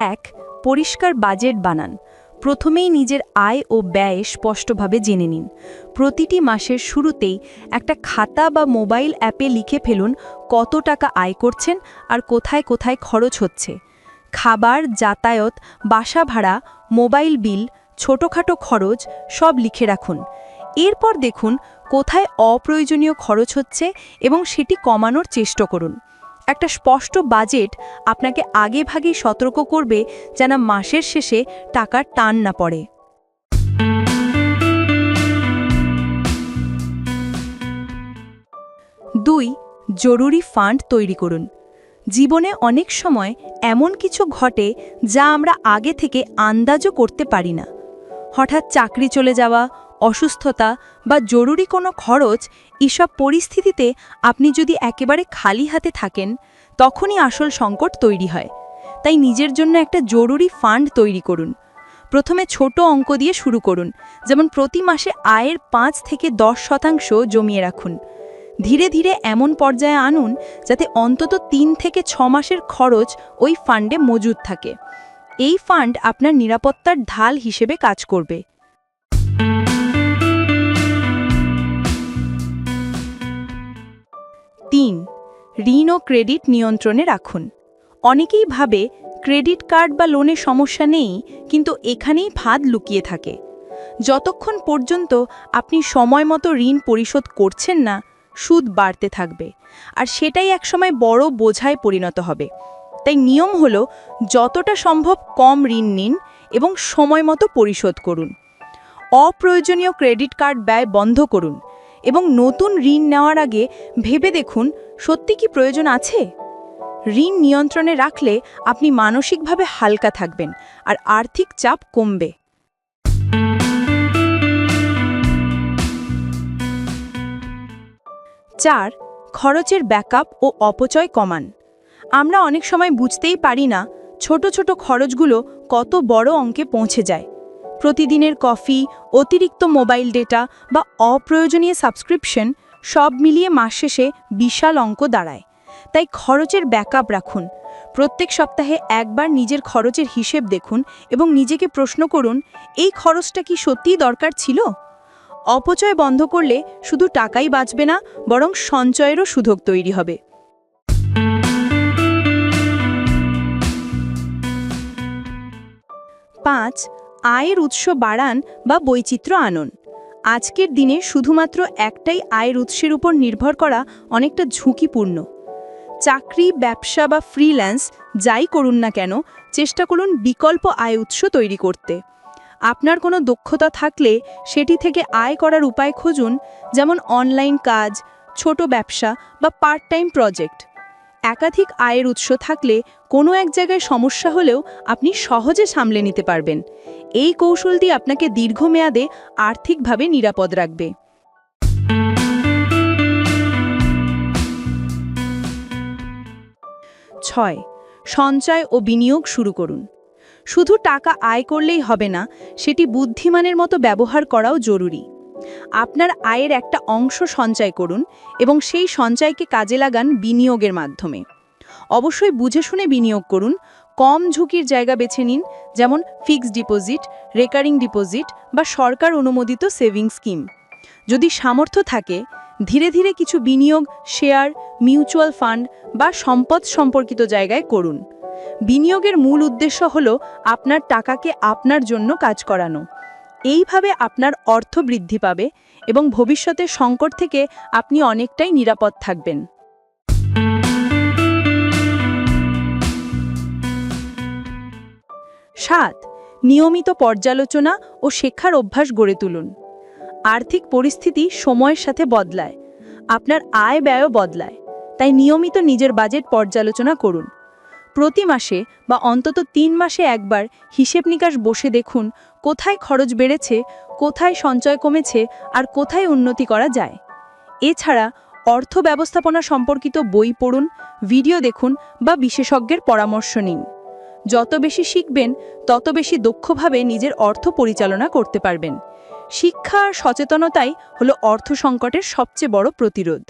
এক, পরিষ্কার বাজেট বানান। প্রথমেই নিজের আয় ও ব্যয় স্পষ্টভাবে জেনে নিন। প্রতিটি মাসের শুরুতেই একটা খাতা বা মোবাইল অ্যাপে লিখে ফেলুন কত টাকা আয় করছেন আর কোথায় কোথায় খরচ হচ্ছে। খাবার, যাতায়াত, বাসা ভাড়া, মোবাইল বিল, ছোটোখাটো খরচ সব লিখে রাখুন। এরপর দেখুন কোথায় অপ্রয়োজনীয় খরচ হচ্ছে এবং সেটি কমানোর চেষ্টা করুন। একটা স্পষ্ট বাজেট আপনাকে আগেভাগেই সতর্ক করবে যেন মাসের শেষে টাকার টান না পড়ে। দুই, জরুরি ফান্ড তৈরি করুন। জীবনে অনেক সময় এমন কিছু ঘটে যা আমরা আগে থেকে আন্দাজও করতে পারি না। হঠাৎ চাকরি চলে যাওয়া অসুস্থতা বা জরুরি কোনো খরচ এসব পরিস্থিতিতে আপনি যদি একেবারে খালি হাতে থাকেন, তখনই আসল সংকট তৈরি হয়। তাই নিজের জন্য একটা জরুরি ফান্ড তৈরি করুন। প্রথমে ছোট অঙ্ক দিয়ে শুরু করুন, যেমন প্রতি মাসে আয়ের পাঁচ থেকে দশ শতাংশ জমিয়ে রাখুন। ধীরে ধীরে এমন পর্যায়ে আনুন, যাতে অন্তত তিন থেকে ছ মাসের খরচ ওই ফান্ডে মজুদ থাকে। এই ফান্ড আপনার নিরাপত্তার ঢাল হিসেবে কাজ করবে। ঋণ ও ক্রেডিট নিয়ন্ত্রণে রাখুন। অনেকেই ভাবে ক্রেডিট কার্ড বা লোনের সমস্যা নেই, কিন্তু এখানেই ফাঁদ লুকিয়ে থাকে। যতক্ষণ পর্যন্ত আপনি সময় মতো ঋণ পরিশোধ করছেন না, সুদ বাড়তে থাকবে। আর সেটাই একসময় বড় বোঝায় পরিণত হবে। তাই নিয়ম হল যতটা সম্ভব কম ঋণ নিন এবং সময় মতো পরিশোধ করুন। অপ্রয়োজনীয় ক্রেডিট কার্ড ব্যয় বন্ধ করুন। এবং নতুন ঋণ নেওয়ার আগে ভেবে দেখুন, সত্যি কি প্রয়োজন আছে? ঋণ নিয়ন্ত্রণে রাখলে আপনি মানসিকভাবে হালকা থাকবেন আর আর্থিক চাপ কমবে। চার, খরচের ব্যাকআপ ও অপচয় কমান। আমরা অনেক সময় বুঝতেই পারি না ছোট ছোট খরচগুলো কত বড় অঙ্কে পৌঁছে যায়। প্রতিদিনের কফি, অতিরিক্ত মোবাইল ডেটা বা অপ্রয়োজনীয় সাবস্ক্রিপশন সব মিলিয়ে মাস শেষে বিশাল অঙ্ক দাঁড়ায়। তাই খরচের ব্যাকআপ রাখুন। প্রত্যেক সপ্তাহে একবার নিজের খরচের হিসেব দেখুন এবং নিজেকে প্রশ্ন করুন, এই খরচটা কি সত্যিই দরকার ছিল? অপচয় বন্ধ করলে শুধু টাকাই বাঁচবে না, বরং সঞ্চয়েরও সুযোগ তৈরি হবে। পাঁচ আয়ের উৎস বাড়ান বা বৈচিত্র্য আনুন। আজকের দিনে শুধুমাত্র একটাই আয়ের উৎসের উপর নির্ভর করা অনেকটা ঝুঁকিপূর্ণ। চাকরি, ব্যবসা বা ফ্রিল্যান্স যাই করুন না কেন, চেষ্টা করুন বিকল্প আয় উৎস তৈরি করতে। আপনার কোনো দক্ষতা থাকলে সেটি থেকে আয় করার উপায় খুঁজুন, যেমন অনলাইন কাজ, ছোট ব্যবসা বা পার্ট টাইম প্রজেক্ট। একাধিক আয়ের উৎস থাকলে কোনো এক জায়গায় সমস্যা হলেও আপনি সহজে সামলে নিতে পারবেন। এই কৌশলটি আপনাকে দীর্ঘমেয়াদে আর্থিকভাবে নিরাপদ রাখবে। ছয়, সঞ্চয় ও বিনিয়োগ শুরু করুন। শুধু টাকা আয় করলেই হবে না, সেটি বুদ্ধিমানের মতো ব্যবহার করাও জরুরি। আপনার আয়ের একটা অংশ সঞ্চয় করুন এবং সেই সঞ্চয়কে কাজে লাগান বিনিয়োগের মাধ্যমে। অবশ্যই বুঝে শুনে বিনিয়োগ করুন, কম ঝুঁকির জায়গা বেছে নিন, যেমন ফিক্সড ডিপোজিট, রেকারিং ডিপোজিট বা সরকার অনুমোদিত সেভিং স্কিম। যদি সামর্থ্য থাকে, ধীরে ধীরে কিছু বিনিয়োগ, শেয়ার, মিউচুয়াল ফান্ড বা সম্পদ সম্পর্কিত জায়গায় করুন। বিনিয়োগের মূল উদ্দেশ্য হল আপনার টাকাকে আপনার জন্য কাজ করানো। এইভাবে আপনার অর্থ বৃদ্ধি পাবে এবং ভবিষ্যতের সংকট থেকে আপনি অনেকটাই নিরাপদ থাকবেন। সাত, নিয়মিত পর্যালোচনা ও শেখার অভ্যাস গড়ে তুলুন। আর্থিক পরিস্থিতি সময়ের সাথে বদলায়। আপনার আয় ব্যয়ও বদলায়। তাই নিয়মিত নিজের বাজেট পর্যালোচনা করুন। প্রতি মাসে বা অন্তত তিন মাসে একবার হিসেব নিকাশ বসে দেখুন কোথায় খরচ বেড়েছে, কোথায় সঞ্চয় কমেছে আর কোথায় উন্নতি করা যায়। এছাড়া অর্থ ব্যবস্থাপনা সম্পর্কিত বই পড়ুন, ভিডিও দেখুন বা বিশেষজ্ঞের পরামর্শ নিন। যত বেশি শিখবেন, তত বেশি দক্ষভাবে নিজের অর্থ পরিচালনা করতে পারবেন। শিক্ষা আর সচেতনতাই হলো অর্থ সংকটের সবচেয়ে বড় প্রতিরোধ।